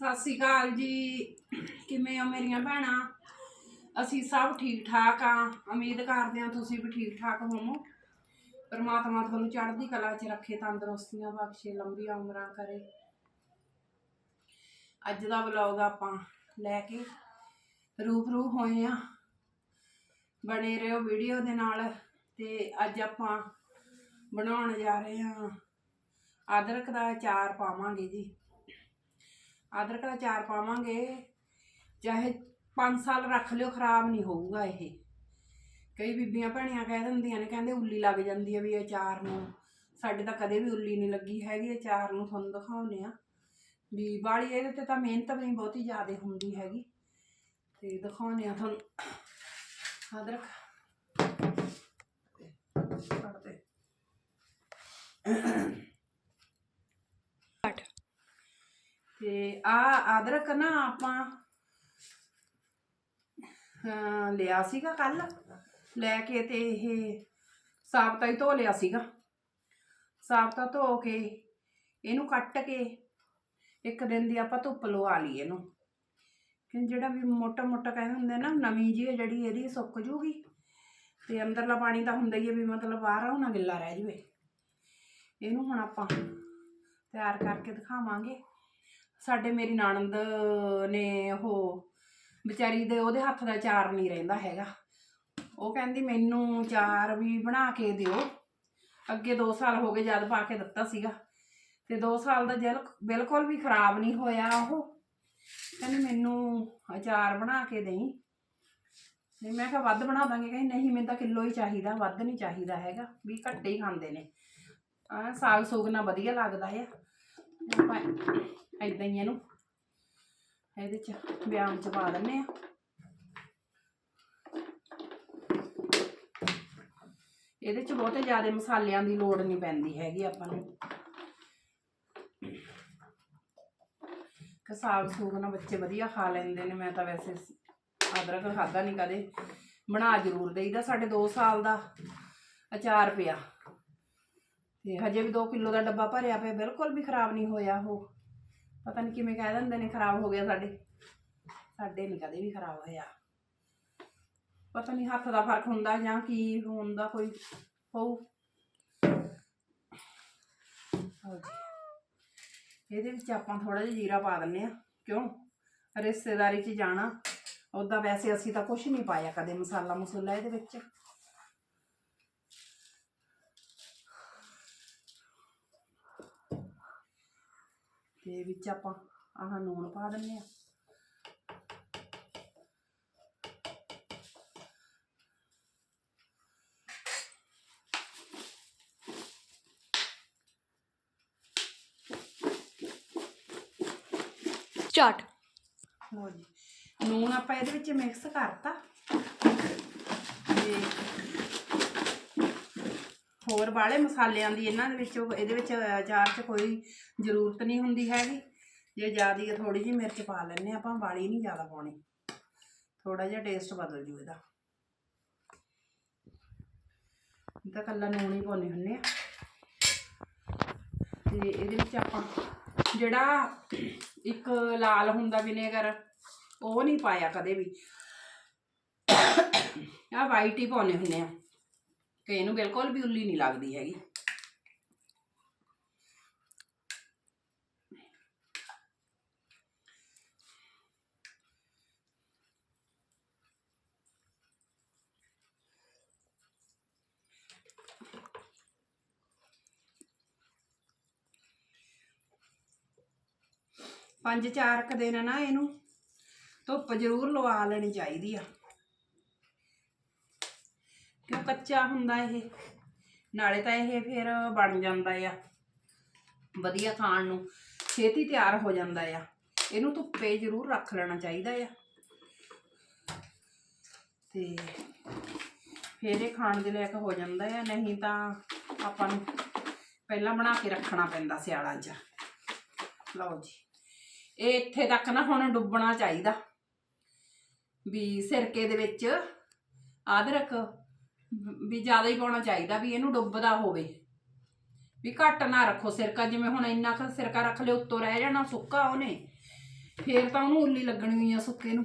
ਸਤਿ ਸ਼੍ਰੀ ਅਕਾਲ ਜੀ। ਕਿਵੇਂ ਹੋ ਮੇਰੀਆਂ ਭੈਣਾਂ? ਅਸੀਂ ਸਭ ਠੀਕ ਠਾਕ ਆ। ਉਮੀਦ ਕਰਦੇ ਹਾਂ ਤੁਸੀਂ ਵੀ ਠੀਕ ਠਾਕ ਹੋਵੋ। ਪਰਮਾਤਮਾ ਤੁਹਾਨੂੰ ਚੜ੍ਹਦੀ ਕਲਾ 'ਚ ਰੱਖੇ, ਤੰਦਰੁਸਤੀਆਂ ਬਖਸ਼ੇ, ਲੰਬੀਆਂ ਉਮਰਾਂ ਕਰੇ। ਅੱਜ ਦਾ ਵਲੌਗ ਆਪਾਂ ਲੈ ਕੇ ਰੂਬਰੂ ਹੋਏ ਆ ਬਣੇ ਰਹੋ ਵੀਡੀਓ ਦੇ ਨਾਲ ਤੇ ਅੱਜ ਆਪਾਂ ਬਣਾਉਣ ਜਾ ਰਹੇ ਹਾਂ। ਅਦਰਕ ਦਾ ਅਚਾਰ ਪਾਵਾਂਗੇ ਜੀ। ਅਦਰਕ ਦਾ ਅਚਾਰ ਪਾਵਾਂਗੇ। ਚਾਹੇ 5 ਸਾਲ ਰੱਖ ਲਿਓ, ਖਰਾਬ ਨਹੀਂ ਹੋਊਗਾ ਇਹ। ਕਈ ਬੀਬੀਆਂ ਭੈਣੀਆਂ ਕਹਿ ਦਿੰਦੀਆਂ ਨੇ, ਕਹਿੰਦੇ ਉੱਲੀ ਲੱਗ ਜਾਂਦੀ ਹੈ ਵੀ ਅਚਾਰ ਨੂੰ। ਸਾਡੇ ਤਾਂ ਕਦੇ ਵੀ ਉੱਲੀ ਨਹੀਂ ਲੱਗੀ ਹੈਗੀ, ਅਚਾਰ ਨੂੰ ਤੁਹਾਨੂੰ ਦਿਖਾਉਨੇ ਆ ਵੀ ਬਾਲੀ ਇਹਦੇ ਤੇ ਤਾਂ ਮਿਹਨਤ ਵੀ ਬਹੁਤੀ ਜ਼ਿਆਦਾ ਹੁੰਦੀ ਹੈਗੀ। ਤੇ ਦਿਖਾਉਨੇ ਆ ਤੁਹਾਨੂੰ ਅਦਰਕ। ਕੱਟ ਦੇ ਤੇ ਆ ਅਦਰਕ ਨਾ ਆਪਾਂ ਲਿਆ ਸੀਗਾ ਕੱਲ। ਲੈ ਕੇ ਤੇ ਇਹ ਸਾਬਤਾ ਹੀ ਧੋ ਲਿਆ ਸੀਗਾ। ਸਾਬਤਾ ਧੋ ਕੇ ਇਹਨੂੰ ਕੱਟ ਕੇ ਇੱਕ ਦਿਨ ਦੀ ਆਪਾਂ ਧੁੱਪ ਲਵਾ ਲਈ ਇਹਨੂੰ। ਕਿ ਜਿਹੜਾ ਵੀ ਮੋਟਾ ਮੋਟਾ ਕਹਿੰਦੇ ਹੁੰਦੇ ਨਾ, ਨਵੀਂ ਜੀ ਜਿਹੜੀ ਇਹਦੀ ਸੁੱਕ ਜੂਗੀ। ਤੇ ਅੰਦਰਲਾ ਪਾਣੀ ਤਾਂ ਹੁੰਦਾ ਹੀ ਹੈ ਵੀ ਮਤਲਬ ਬਾਹਰ ਹੋਣਾ ਗਿੱਲਾ ਰਹਿ ਜਵੇ। ਇਹਨੂੰ ਹੁਣ ਆਪਾਂ ਤਿਆਰ ਕਰਕੇ ਦਿਖਾਵਾਂਗੇ। ਸਾਡੇ ਮੇਰੀ ਨਣਦ ਨੇ ਉਹ ਵਿਚਾਰੀ ਦੇ ਉਹਦੇ ਹੱਥ ਦਾ ਚਾਰ ਨਹੀਂ ਰਹਿੰਦਾ ਹੈਗਾ। ਉਹ ਕਹਿੰਦੀ ਮੈਨੂੰ ਚਾਰ ਵੀ ਬਣਾ ਕੇ ਦਿਓ। ਅੱਗੇ 2 ਸਾਲ ਹੋ ਗਏ ਜਦ ਪਾ ਕੇ ਦਿੱਤਾ ਸੀਗਾ। ਤੇ 2 ਸਾਲ ਦਾ ਜਲ ਬਿਲਕੁਲ ਵੀ ਖਰਾਬ ਨਹੀਂ ਹੋਇਆ ਉਹ। ਕਹਿੰਦੀ ਮੈਨੂੰ ਅਚਾਰ ਬਣਾ ਕੇ ਦੇਈ। ਤੇ ਮੈਂ ਕਿਹਾ ਵੱਧ ਬਣਾ ਦਾਂਗੇ। ਕਹਿੰਦੀ ਨਹੀਂ, ਮੈਨੂੰ ਤਾਂ ਕਿਲੋ ਹੀ ਚਾਹੀਦਾ, ਵੱਧ ਨਹੀਂ ਚਾਹੀਦਾ ਹੈਗਾ। ਵੀ ਘੱਟੇ ਹੀ ਖਾਂਦੇ ਨੇ। ਆ ਸਾਗ ਸੂਗ ਨਾਲ ਵਧੀਆ ਲੱਗਦਾ ਆ। ਆਪਾਂ ਏਦਾਂ ਹੀ ਇਹਨੂੰ। ਇਹਦੇ ਚ ਵਿਆਮ ਚ ਪਾ ਦਿੰਨੇ ਆ। ਇਹਦੇ ਚ ਬਹੁਤੇ ਜ਼ਿਆਦਾ ਮਸਾਲਿਆਂ ਦੀ ਲੋੜ ਨਹੀਂ ਪੈਂਦੀ ਹੈਗੀ ਆਪਾਂ ਨੂੰ। ਕਿ ਸਾਗ ਸੂਗ ਨਾਲ ਬੱਚੇ ਵਧੀਆ ਖਾ ਲੈਂਦੇ ਨੇ, ਮੈਂ ਤਾਂ ਵੈਸੇ ਅਦਰਕ ਖਾਦਾ ਨਹੀਂ ਕਦੇ। ਬਣਾ ਜ਼ਰੂਰ ਦੇਈਦਾ ਸਾਡੇ 2 ਸਾਲ ਦਾ ਅਚਾਰ ਪਿਆ। ਤੇ ਹਜੇ ਵੀ 2 ਕਿਲੋ ਦਾ ਡੱਬਾ ਭਰਿਆ ਪਿਆ, ਬਿਲਕੁਲ ਵੀ ਖਰਾਬ ਨਹੀਂ ਹੋਇਆ ਉਹ। ਪਤਾ ਨਹੀਂ ਕਿਵੇਂ ਕਹਿ ਦਿੰਦੇ ਨੇ, ਖਰਾਬ ਹੋ ਗਿਆ ਸਾਡੇ। ਸਾਡੇ ਨਹੀਂ ਕਦੇ ਵੀ ਖਰਾਬ ਹੋਇਆ। ਪਤਾ ਨਹੀਂ ਹੱਥ ਦਾ ਫ਼ਰਕ ਹੁੰਦਾ ਜਾਂ ਕੀ ਹੁੰਦਾ, ਕੋਈ ਹੋਊ। ਇਹਦੇ ਵਿੱਚ ਆਪਾਂ ਥੋੜਾ ਜਿਹਾ ਜੀਰਾ ਪਾ ਦਿੰਨੇ ਆ ਕਿਉਂ? ਰਿਸ਼ਤੇਦਾਰੀ 'ਚ ਜਾਣਾ ਉੱਦਾਂ ਵੈਸੇ ਅਸੀਂ ਤਾਂ ਕੁਝ ਨਹੀਂ ਪਾਇਆ ਕਦੇ ਮਸਾਲਾ ਮਸੂਲਾ ਇਹਦੇ ਵਿੱਚ। ਤੇ ਵਿੱਚ ਆਪਾਂ ਆਹ ਨੂਣ ਪਾ ਦਿੰਨੇ ਆ। ਸਟਾਰਟ ਲਓ ਜੀ। ਨੂਣ ਆਪਾਂ ਇਹਦੇ ਵਿੱਚ ਮਿਕਸ ਕਰਤਾ। ਤੇ ਹੋਰ ਵਾਲੇ ਮਸਾਲਿਆਂ ਦੀ ਇਹਨਾਂ ਦੇ ਵਿੱਚ ਇਹਦੇ ਵਿੱਚ ਅਚਾਰ 'ਚ ਕੋਈ ਜ਼ਰੂਰਤ ਨਹੀਂ ਹੁੰਦੀ ਹੈਗੀ। ਜੇ ਜ਼ਿਆਦੀ ਥੋੜੀ ਜਿਹੀ ਮਿਰਚ ਪਾ ਲੈਣੇ ਆਪਾਂ, ਵਾਲੀ ਨਹੀਂ ਜ਼ਿਆਦਾ ਪਾਉਣੀ। ਥੋੜਾ ਜਿਹਾ ਟੇਸਟ ਬਦਲ ਜੂ ਇਹਦਾ। ਇਹ ਤਾਂ ਕੱਲਾ ਨੂਣ ਹੀ ਪਾਉਣੇ ਹੁੰਨੇ ਆ ਤੇ ਇਹਦੇ ਵਿੱਚ ਆਪਾਂ ਜਿਹੜਾ ਇੱਕ ਲਾਲ ਹੁੰਦਾ ਵਿਨੇਗਰ, ਉਹ ਨਹੀਂ ਪਾਇਆ ਕਦੇ ਵੀ। ਆ ਵਾਈਟ ਹੀ ਪਾਉਣੇ ਹੁੰਨੇ ਆ ਕਿ ਇਹਨੂੰ ਬਿਲਕੁਲ ਵੀ ਉੱਲੀ ਨਹੀਂ ਲੱਗਦੀ ਹੈਗੀ। ਪੰਜ ਚਾਰ ਕ ਦਿਨ ਨਾ ਇਹਨੂੰ ਧੁੱਪ ਜ਼ਰੂਰ ਲਵਾ ਲੈਣੀ ਚਾਹੀਦੀ ਆ। ਕੱਚਾ ਹੁੰਦਾ ਇਹ। ਨਾਲੇ ਤਾਂ ਇਹ ਫਿਰ ਬਣ ਜਾਂਦਾ ਆ। ਵਧੀਆ ਖਾਣ ਨੂੰ। ਛੇਤੀ ਤਿਆਰ ਹੋ ਜਾਂਦਾ ਆ। ਇਹਨੂੰ ਧੁੱਪੇ ਜ਼ਰੂਰ ਰੱਖ ਲੈਣਾ ਚਾਹੀਦਾ ਆ। ਤੇ ਫਿਰ ਇਹ ਖਾਣ ਦੇ ਲਾਇਕ ਹੋ ਜਾਂਦਾ ਆ। ਨਹੀਂ ਤਾਂ ਆਪਾਂ ਨੂੰ ਪਹਿਲਾਂ ਬਣਾ ਕੇ ਰੱਖਣਾ ਪੈਂਦਾ ਸਿਆਲਾ 'ਚ। ਲਓ ਜੀ। ਇਹ ਇੱਥੇ ਤੱਕ ਨਾ ਹੁਣ ਡੁੱਬਣਾ ਚਾਹੀਦਾ। ਵੀ ਸਿਰਕੇ ਦੇ ਵਿੱਚ ਅਦਰਕ ਵੀ ਜ਼ਿਆਦਾ ਹੀ ਪਾਉਣਾ ਚਾਹੀਦਾ ਵੀ ਇਹਨੂੰ ਡੁੱਬਦਾ ਹੋਵੇ। ਵੀ ਘੱਟ ਨਾ ਰੱਖੋ ਸਿਰਕਾ ਜਿਵੇਂ ਹੁਣ ਇੰਨਾ ਕੁ ਸਿਰਕਾ ਰੱਖ ਲਿਓ ਉੱਤੋਂ ਰਹਿ ਜਾਣਾ ਸੁੱਕਾ ਉਹਨੇ। ਫੇਰ ਤਾਂ ਉਹਨੂੰ ਉੱਲੀ ਲੱਗਣੀ ਆ ਸੁੱਕੇ ਨੂੰ।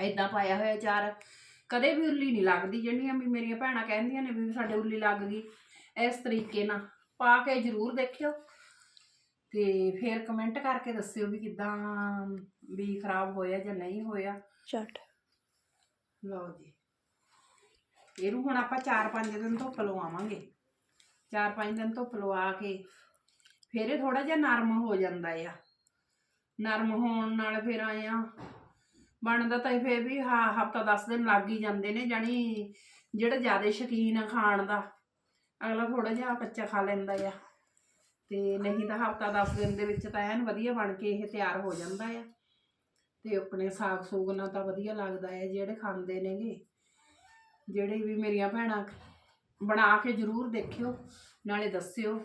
ਐਦਾਂ ਪਾਇਆ ਹੋਇਆ ਚਾਰ। ਕਦੇ ਵੀ ਉੱਲੀ ਨਹੀਂ ਲੱਗਦੀ ਜਿਹੜੀਆਂ ਵੀ ਮੇਰੀਆਂ ਭੈਣਾਂ ਕਹਿੰਦੀਆਂ ਨੇ ਵੀ ਸਾਡੇ ਉੱਲੀ ਲੱਗ ਗਈ। ਇਸ ਤਰੀਕੇ ਨਾਲ ਪਾ ਕੇ ਜ਼ਰੂਰ ਦੇਖਿਓ। ਤੇ ਫਿਰ ਕਮੈਂਟ ਕਰਕੇ ਦੱਸਿਓ ਵੀ ਕਿਦਾਂ ਵੀ ਖਰਾਬ ਹੋਇਆ ਜਾਂ ਨਹੀਂ ਹੋਇਆ। ਛੱਡ ਲਓ ਜੀ। ਇਹਨੂੰ ਹੁਣ ਆਪਾਂ 4-5 ਦਿਨ ਧੁੱਪ ਲਵਾਵਾਂਗੇ। 4-5 ਦਿਨ ਧੁੱਪ ਲਵਾ ਕੇ ਫਿਰ ਇਹ ਥੋੜਾ ਜਿਹਾ ਨਰਮ ਹੋ ਜਾਂਦਾ ਆ। ਨਰਮ ਹੋਣ ਨਾਲ ਫਿਰ ਆਇਆ ਬਣਦਾ ਤਾਂ ਫਿਰ ਵੀ ਹਾਂ ਹਫਤਾ 10 ਦਿਨ ਲੱਗ ਹੀ ਜਾਂਦੇ ਨੇ, ਜਾਣੀ ਜਿਹੜਾ ਜ਼ਿਆਦਾ ਸ਼ੌਕੀਨ ਆ ਖਾਣ ਦਾ, ਅਗਲਾ ਥੋੜਾ ਜਿਹਾ ਕੱਚਾ ਖਾ ਲੈਂਦਾ ਆ। ਤੇ ਨਹੀਂ ਤਾਂ ਹਫਤਾ 10 ਦਿਨ ਦੇ ਵਿੱਚ ਤਾਂ ਐਨ ਵਧੀਆ ਬਣ ਕੇ ਇਹ ਤਿਆਰ ਹੋ ਜਾਂਦਾ ਆ। ਤੇ ਆਪਣੇ ਸਾਗ ਸੂਗ ਨਾਲ ਤਾਂ ਵਧੀਆ ਲੱਗਦਾ ਹੈ ਜਿਹੜੇ ਖਾਂਦੇ ਨੇਗੇ। ਜਿਹੜੇ ਵੀ ਮੇਰੀਆਂ ਭੈਣਾਂ ਬਣਾ ਕੇ ਜ਼ਰੂਰ ਦੇਖਿਓ, ਨਾਲੇ ਦੱਸਿਓ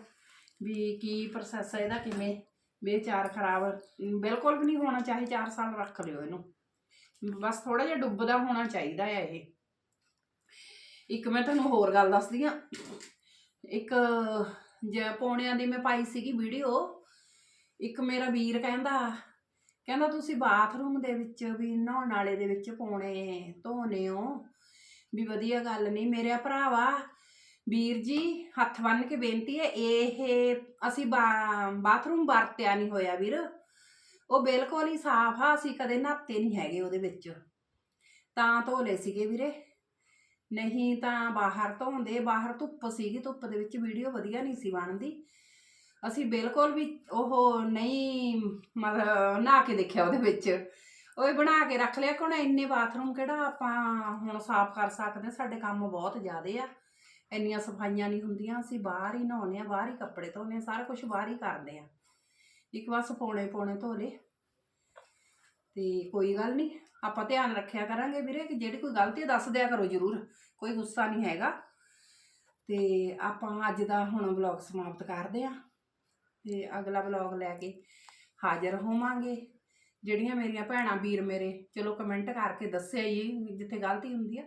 ਵੀ ਕੀ ਪ੍ਰੋਸੈਸ ਹੈ ਇਹਦਾ, ਕਿਵੇਂ ਵੀ ਚਾਰ ਖਰਾਬ, ਬਿਲਕੁਲ ਵੀ ਨਹੀਂ ਹੋਣਾ ਚਾਹੇ 4 ਸਾਲ ਰੱਖ ਲਿਓ ਇਹਨੂੰ। ਬਸ ਥੋੜਾ ਜਿਹਾ ਡੁੱਬਦਾ ਹੋਣਾ ਚਾਹੀਦਾ ਹੈ ਇਹ। ਇੱਕ ਮੈਂ ਤੁਹਾਨੂੰ ਹੋਰ ਗੱਲ ਦੱਸਦੀ ਆ ਇੱਕ ਜ ਪੌਣਿਆਂ ਦੀ ਮੈਂ ਪਾਈ ਸੀਗੀ ਵੀਡੀਓ। ਇੱਕ ਮੇਰਾ ਵੀਰ ਕਹਿੰਦਾ ਕਹਿੰਦਾ ਤੁਸੀਂ ਬਾਥਰੂਮ ਦੇ ਵਿੱਚ ਵੀ ਨਹਾਉਣ ਵਾਲੇ ਦੇ ਵਿੱਚ ਪਾਉਣੇ ਧੋਨੇ ਹੋ। ਵੀ ਵਧੀਆ ਗੱਲ ਨਹੀਂ ਮੇਰੇ ਭਰਾਵਾ, ਵੀਰ ਜੀ, ਹੱਥ ਬੰਨ ਕੇ ਬੇਨਤੀ ਹੈ, ਇਹ ਅਸੀਂ ਬਾ- ਬਾਥਰੂਮ ਵਰਤਿਆ ਨਹੀਂ ਹੋਇਆ ਵੀਰ। ਉਹ ਬਿਲਕੁਲ ਹੀ ਸਾਫ਼ ਆ, ਅਸੀਂ ਕਦੇ ਨਹਾਤੇ ਨਹੀਂ ਹੈਗੇ ਉਹਦੇ ਵਿੱਚ। ਤਾਂ ਧੋ ਲਏ ਸੀਗੇ ਵੀਰੇ। ਨਹੀਂ ਤਾਂ ਬਾਹਰ ਧੋਂਦੇ, ਬਾਹਰ ਧੁੱਪ ਸੀਗੀ, ਧੁੱਪ ਦੇ ਵਿੱਚ ਵੀਡੀਓ ਵਧੀਆ ਨਹੀਂ ਸੀ ਬਣਦੀ। ਅਸੀਂ ਬਿਲਕੁਲ ਵੀ ਉਹ ਨਹੀਂ, ਮਤਲਬ ਨਹਾ ਕੇ ਦੇਖਿਆ ਉਹਦੇ ਵਿੱਚ। ਉਹ ਹੀ ਬਣਾ ਕੇ ਰੱਖ ਲਿਆ ਕਿ ਇੰਨੇ ਬਾਥਰੂਮ ਕਿਹੜਾ ਆਪਾਂ ਹੁਣ ਸਾਫ਼ ਕਰ ਸਕਦੇ ਹਾਂ, ਸਾਡੇ ਕੰਮ ਬਹੁਤ ਜ਼ਿਆਦੇ ਆ। ਇੰਨੀਆਂ ਸਫਾਈਆਂ ਨਹੀਂ ਹੁੰਦੀਆਂ ਅਸੀਂ ਬਾਹਰ ਹੀ ਨਹਾਉਂਦੇ ਆ ਬਾਹਰ ਹੀ ਕੱਪੜੇ ਧੋਨੇ ਆ ਸਾਰਾ ਕੁਝ ਬਾਹਰ ਹੀ ਕਰਦੇ ਆ ਇੱਕ ਬਸ ਪੌਣੇ ਪੌਣੇ ਧੋ ਲਏ। ਤੇ ਕੋਈ ਗੱਲ ਨਹੀਂ ਆਪਾਂ ਧਿਆਨ ਰੱਖਿਆ ਕਰਾਂਗੇ ਵੀਰੇ ਕਿ ਜਿਹੜੀ ਕੋਈ ਗਲਤੀ ਦੱਸ ਦਿਆ ਕਰੋ ਜ਼ਰੂਰ ਕੋਈ ਗੁੱਸਾ ਨਹੀਂ ਹੈਗਾ। ਤੇ ਆਪਾਂ ਅੱਜ ਦਾ ਹੁਣ ਵਲੌਗ ਸਮਾਪਤ ਕਰਦੇ ਆ ਤੇ ਅਗਲਾ ਵਲੌਗ ਲੈ ਕੇ ਹਾਜ਼ਰ ਹੋਵਾਂਗੇ। ਜਿਹੜੀਆਂ ਮੇਰੀਆਂ ਭੈਣਾਂ ਵੀਰ ਮੇਰੇ, ਚਲੋ ਕਮੈਂਟ ਕਰਕੇ ਦੱਸਿਆ ਹੀ ਜਿੱਥੇ ਗਲਤੀ ਹੁੰਦੀ ਆ,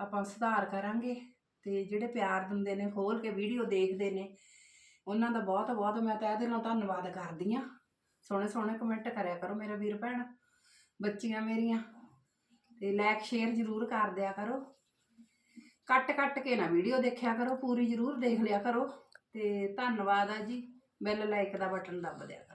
ਆਪਾਂ ਸੁਧਾਰ ਕਰਾਂਗੇ। ਤੇ ਜਿਹੜੇ ਪਿਆਰ ਦਿੰਦੇ ਨੇ ਖੋਲ ਕੇ ਵੀਡੀਓ ਦੇਖਦੇ ਨੇ, ਉਹਨਾਂ ਦਾ ਬਹੁਤ ਬਹੁਤ ਮੈਂ ਤਹਿ ਦਿਲੋਂ ਧੰਨਵਾਦ ਕਰਦੀ ਆ ਸੋਹਣੇ ਸੋਹਣੇ ਕਮੈਂਟ ਕਰਿਆ ਕਰੋ ਮੇਰੇ ਵੀਰ ਭੈਣ, ਬੱਚੀਆਂ ਮੇਰੀਆਂ, ਤੇ ਲਾਈਕ ਸ਼ੇਅਰ ਜ਼ਰੂਰ ਕਰ ਦਿਆ ਕਰੋ। ਕੱਟ ਕੱਟ ਕੇ ਨਾ ਵੀਡੀਓ ਦੇਖਿਆ ਕਰੋ, ਪੂਰੀ ਜ਼ਰੂਰ ਦੇਖ ਲਿਆ ਕਰੋ। ਤੇ ਧੰਨਵਾਦ ਆ ਜੀ ਬੈਲ ਲਾਈਕ ਦਾ ਬਟਨ ਦੱਬ ਦਿਆ ਕਰੋ।